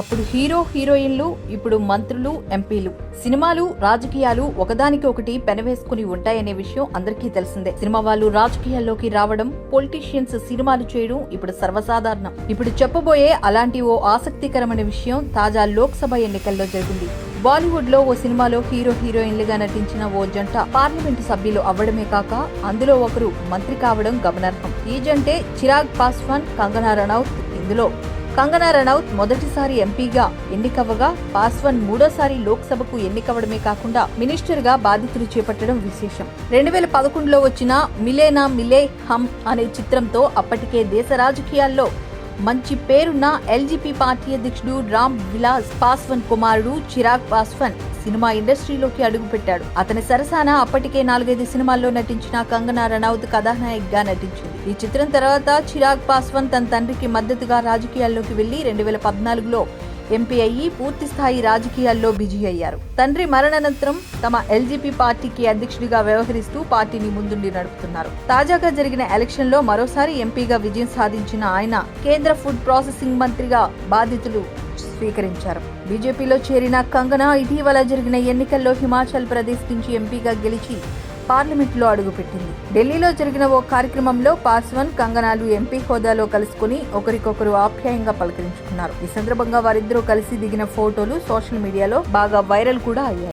అప్పుడు హీరో హీరోయిన్లు ఇప్పుడు మంత్రులు ఎంపీలు. సినిమాలు రాజకీయాలు ఒకదానికి ఒకటి పెనవేసుకుని ఉంటాయనే విషయం అందరికీ తెలిసిందే. సినిమా వాళ్ళు రాజకీయాల్లోకి రావడం పొలిటీషియన్స్ సినిమాలు చేయడం ఇప్పుడు సర్వసాధారణం. ఇప్పుడు చెప్పబోయే అలాంటి ఓ ఆసక్తికరమైన విషయం తాజా లోక్సభ ఎన్నికల్లో జరిగింది. బాలీవుడ్లో ఓ సినిమాలో హీరో హీరోయిన్లుగా నటించిన ఓ జంట పార్లమెంటు సభ్యులు అవ్వడమే కాక అందులో ఒకరు మంత్రి కావడం గమనార్హం. ఈ జంటే చిరాగ్ పాస్వాన్ కంగనా రనౌత్ ఇందులో. కంగనా రనౌత్ మొదటిసారి ఎంపీగా ఎన్నికవ్వగా పాస్వాన్ మూడోసారి లోక్సభకు ఎన్నికవడమే కాకుండా మినిస్టర్గా చేపట్టడం విశేషం. రెండు వేల పదకొండులో వచ్చిన మిలేనా మిలే హమ్ అనే చిత్రంతో అప్పటికే దేశ రాజకీయాల్లో మంచి పేరున్న ఎల్జీపీ పార్టీ అధ్యక్షుడు రామ్ విలాస్ పాస్వన్ కుమారుడు చిరాగ్ పాస్వన్ సినిమా ఇండస్ట్రీలోకి అడుగుపెట్టాడు. అతని సరసాన అప్పటికే నాలుగైదు సినిమాల్లో నటించిన కంగనా రనౌత్ కథానాయకగా నటించింది. ఈ చిత్రం తర్వాత చిరాగ్ పాస్వన్ తన తండ్రికి మద్దతుగా రాజకీయాల్లోకి వెళ్ళి రెండు వేల పద్నాలుగులో ఎంపీ అయ్యి పూర్తిస్థాయి రాజకీయాల్లో బిజీ అయ్యారు. తండ్రి మరణానంతరం తమ ఎల్జీపీ పార్టీకి అధ్యక్షుడిగా వ్యవహరిస్తూ పార్టీని ముందుండి నడుపుతున్నారు. తాజాగా జరిగిన ఎలక్షన్లో మరోసారి ఎంపీగా విజయం సాధించిన ఆయన కేంద్ర ఫుడ్ ప్రాసెసింగ్ మంత్రిగా బాధితులు స్వీకరించారు. బీజేపీలో చేరిన కంగనా ఇటీవల జరిగిన ఎన్నికల్లో హిమాచల్ ప్రదేశ్ నుంచి ఎంపీగా గెలిచి పార్లమెంట్లో అడుగుపెట్టింది. ఢిల్లీలో జరిగిన ఓ కార్యక్రమంలో పాస్వాన్ కంగనాలు ఎంపీ హోదాలో కలుసుకుని ఒకరికొకరు ఆప్యాయంగా పలకరించుకున్నారు. ఈ సందర్భంగా వారిద్దరూ కలిసి దిగిన ఫోటోలు సోషల్ మీడియాలో బాగా వైరల్ కూడా అయ్యాయి.